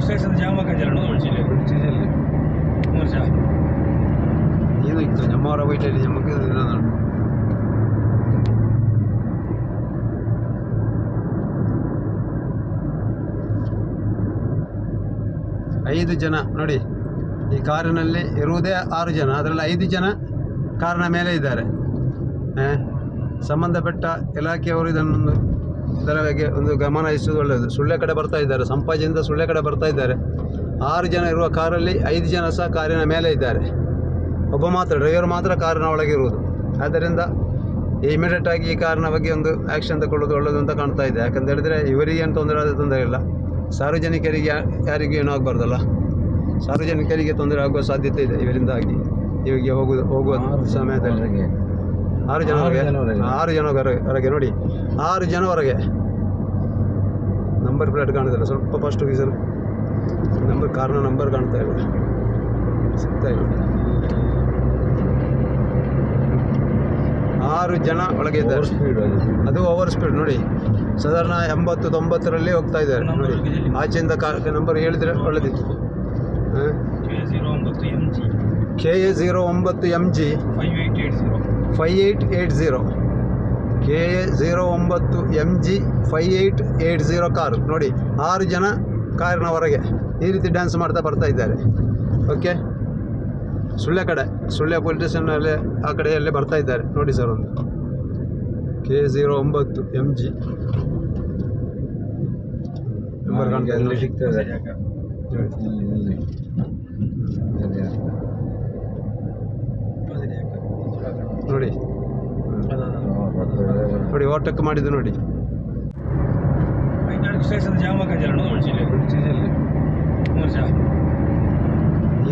Station Jama ಕಜಾರಣ വിളിച്ചില്ലേ വിളിച്ചില്ലേ മൂർച്ച നീ നിൽക്കും ഞമ്മ പോയിട്ടില്ല ഞമ്മക്ക് ഇതാണ് ಐದು ಜನ ನೋಡಿ ಈ ಕಾರಿನಲ್ಲಿ ಇರುವುದೇ ಆರು ಜನ ಅದರಲ್ಲಿ ಐದು ಜನ ಕಾರಿನ ಮೇಲೆ ಇದ್ದಾರೆ ಆ, ಸಂಬಂಧಪಟ್ಟ ಇಲಾಖೆಯವರು ಇದನ್ನೊಂದು ಇದರ ಬಗ್ಗೆ ಒಂದು ಗಮನ ಹರಿಸುವುದು ಒಳ್ಳೆಯದು. ಸುಳ್ಳೆ ಕಡೆ ಬರ್ತಾ ಇದ್ದಾರೆ. ಸಂಪಾಜಿಯಿಂದ ಸುಳ್ಳೆ ಕಡೆ ಬರ್ತಾ ಇದ್ದಾರೆ. ಆರು ಜನ ಇರುವ ಕಾರಲ್ಲಿ ಐದು ಜನ ಸಹ ಕಾರಿನ ಮೇಲೆ ಇದ್ದಾರೆ. ಒಬ್ಬ ಮಾತ್ರ ಡ್ರೈವರ್ ಮಾತ್ರ ಕಾರಿನ ಒಳಗೆ ಇರುವುದು. ಆದ್ದರಿಂದ ಇಮಿಡಿಯೇಟ್ ಆಗಿ ಈ ಕಾರಿನ ಬಗ್ಗೆ ಒಂದು ಆ್ಯಕ್ಷನ್ ತಗೊಳ್ಳೋದು ಒಳ್ಳೆಯದು ಅಂತ ಕಾಣ್ತಾ ಇದೆ. ಯಾಕಂತ ಹೇಳಿದ್ರೆ ಇವರಿಗೆ ಏನು ತೊಂದರೆ ಆದ ತೊಂದರೆ ಇಲ್ಲ. ಸಾರ್ವಜನಿಕರಿಗೆ ಯಾರಿಗೂ ಏನೂ ಆಗಬಾರ್ದಲ್ಲ. ಸಾರ್ವಜನಿಕರಿಗೆ ತೊಂದರೆ ಆಗುವ ಸಾಧ್ಯತೆ ಇದೆ ಇವರಿಂದಾಗಿ. ಇವಾಗ ಹೋಗುವ ಹೋಗುವ ಸಮಯದಲ್ಲಿ. ಆರು ಜನ ಆರು ಜನ ಹೊರಗೆ. ಹೊರಗೆ. ನೋಡಿ. ಆರು ಜನವರೆಗೆ ಹೊರಗೆ. ನಂಬರ್ ಪ್ಲೇಟ್ ಕಾಣುತ್ತಿಲ್ಲ ಸ್ವಲ್ಪ ಫಸ್ಟ್ ಸರ್ ನಂಬರ್ ಕಾರ್ನ ನಂಬರ್ ಕಾಣ್ತಾ ಇಲ್ಲ. ಸಿಗ್ತಾ ಇಲ್ಲ. ಆರು ಜನ ಒಳಗೆ ಇದ್ದಾರೆ. ಅದು ಓವರ್ ಸ್ಪೀಡ್ ನೋಡಿ. ಸಾಧಾರಣ ಎಂಬತ್ತು ತೊಂಬತ್ತರಲ್ಲಿ ಹೋಗ್ತಾ ಇದ್ದಾರೆ. ನೋಡಿ. ಆಚೆಯಿಂದ ನಂಬರ್ ಹೇಳಿದ್ರೆ ಒಳ್ಳೆದಿತ್ತು. ಕೆ ಜೀರೋ ಒಂಬತ್ತು M G K A zero ಒಂಬತ್ತು M G five eight eight zero five eight eight zero K A zero ಒಂಬತ್ತು M G five eight eight zero car ನೋಡಿ ಆರು ಜನ ಕಾರಿನ ಹೊರಗೆ ಈ ರೀತಿ ಡ್ಯಾನ್ಸ್ ಮಾಡ್ತಾ ಬರ್ತಾ ಇದ್ದಾರೆ. ಓಕೆ ಸುಳ್ಯ ಕಡೆ ಸುಳ್ಯ ಪೊಲೀಸ್ ಸ್ಟೇಷನಲ್ಲಿ ಆ ಕಡೆಯಲ್ಲೇ ಬರ್ತಾ ಇದ್ದಾರೆ. ನೋಡಿ ಸರ್ ಒಂದು. ಕೆ ಝೀರೋ ಒಂಬತ್ತು ಎಂ ಜಿ ನಂಬರ್ ಕಾಣ್ತಾ. ಸಿಗ್ತದೆ. ನೋಡಿ. ನೋಡಿ ಓಟಕ್ಕೆ ಮಾಡಿದ್ದು ನೋಡಿ.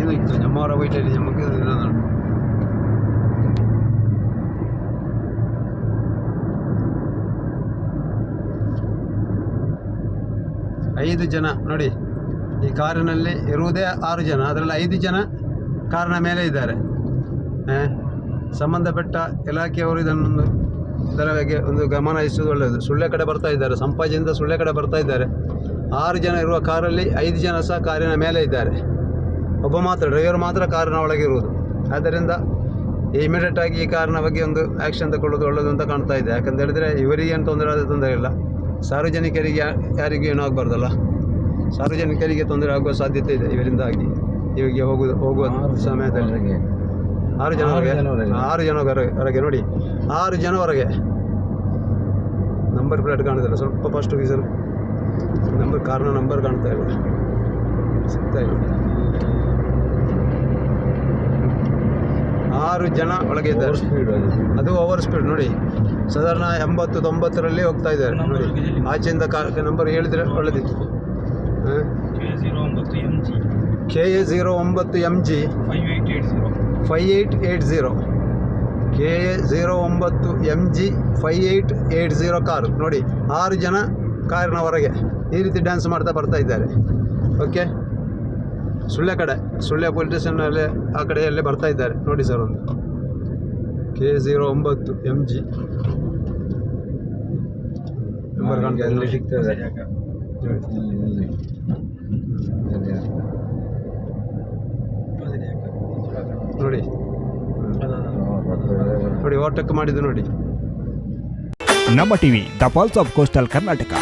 ಏನು ಇತ್ತು? ನಮ್ಮವರ ವೈಟಲ್ಲಿ ಜಮ್ಮಕ್ಕೆ ಐದು ಜನ ನೋಡಿ ಈ ಕಾರಿನಲ್ಲಿ ಇರುವುದೇ ಆರು ಜನ. ಅದರಲ್ಲಿ ಐದು ಜನ ಕಾರಿನ ಮೇಲೆ ಇದ್ದಾರೆ. ಸಂಬಂಧಪಟ್ಟ ಇಲಾಖೆಯವರು ಇದನ್ನೊಂದು ಇದರ ಬಗ್ಗೆ ಒಂದು ಗಮನ ಹರಿಸುವುದು ಒಳ್ಳೆಯದು. ಸುಳ್ಳೆ ಕಡೆ ಬರ್ತಾ ಇದ್ದಾರೆ. ಸಂಪಾಜಿಯಿಂದ ಸುಳ್ಳೆ ಕಡೆ ಬರ್ತಾ ಇದ್ದಾರೆ. ಆರು ಜನ ಇರುವ ಕಾರಲ್ಲಿ ಐದು ಜನ ಸಹ ಕಾರಿನ ಮೇಲೆ ಇದ್ದಾರೆ. ಒಬ್ಬ ಮಾತ್ರ ಡ್ರೈವರ್ ಮಾತ್ರ ಕಾರಿನ ಒಳಗೆ ಇರುವುದು. ಆದ್ದರಿಂದ ಇಮಿಡಿಯೇಟ್ ಆಗಿ ಈ ಕಾರಿನ ಬಗ್ಗೆ ಒಂದು ಆ್ಯಕ್ಷನ್ ತಗೊಳ್ಳೋದು ಒಳ್ಳೆಯದು ಅಂತ ಕಾಣ್ತಾ ಇದೆ. ಯಾಕಂತ ಹೇಳಿದರೆ ಇವರಿಗೆ ಏನು ತೊಂದರೆ ಆದ ತೊಂದರೆ ಇಲ್ಲ. ಸಾರ್ವಜನಿಕರಿಗೆ ಯಾರಿಗೂ ಏನೂ ಆಗಬಾರ್ದಲ್ಲ. ಸಾರ್ವಜನಿಕರಿಗೆ ತೊಂದರೆ ಆಗುವ ಸಾಧ್ಯತೆ ಇದೆ. ಇವರಿಂದಾಗಿ ಇವರಿಗೆ ಹೋಗುವ ಹೋಗುವ ಸಮಯದಲ್ಲಿ. ಆರು ಜನ ಆರು ಜನ ಹೊರಗೆ. ನೋಡಿ. ಆರು ಜನ ಹೊರಗೆ. ನಂಬರ್ ಪ್ಲೇಟ್ ಕಾಣ್ತಿಲ್ಲ ಸ್ವಲ್ಪ ಫಸ್ಟ್ ಸರ್ ನಂಬರ್ ಕಾರ್ನ ನಂಬರ್ ಕಾಣ್ತಾ ಇಲ್ಲ. ಸಿಗ್ತಾ ಇಲ್ಲ. ಆರು ಜನ ಒಳಗೆ ಇದ್ದಾರೆ. ಅದು. ಓವರ್ ಸ್ಪೀಡ್ ನೋಡಿ. ಸಾಧಾರಣ ಎಂಬತ್ತು ತೊಂಬತ್ತರಲ್ಲಿ ಹೋಗ್ತಾ ಇದ್ದಾರೆ. ನೋಡಿ. ಆಚೆಯಿಂದ ನಂಬರ್ ಹೇಳಿದ್ರೆ ಒಳ್ಳೆದಿತ್ತು ಕೆ ಜೀರೋ ಒಂಬತ್ತು M G K A zero ಒಂಬತ್ತು M G five eight eight zero five eight eight zero K A zero ಒಂಬತ್ತು M G five eight eight zero car ನೋಡಿ ಆರು ಜನ ಕಾರಿನ ಹೊರಗೆ ಈ ರೀತಿ ಡ್ಯಾನ್ಸ್ ಮಾಡ್ತಾ ಬರ್ತಾ ಇದ್ದಾರೆ. ಓಕೆ ಸುಳ್ಯ ಕಡೆ ಸುಳ್ಯ ಪೊಲೀಸ್ ಸ್ಟೇಷನಲ್ಲಿ ಆ ಕಡೆಯಲ್ಲೇ ಬರ್ತಾ ಇದ್ದಾರೆ. ನೋಡಿ ಸರ್ ಒಂದು. ಕೆ ಝೀರೋ ಒಂಬತ್ತು ಎಂ ಜಿ ನಂಬರ್ ಕಾಣ್ತಾ. ಸಿಗ್ತದೆ ನೋಡಿ. ನೋಡಿ ಓಟಕ್ಕೆ ಮಾಡಿದ್ದು ನೋಡಿ. ನಮ್ಮ TV the pulse of coastal Karnataka.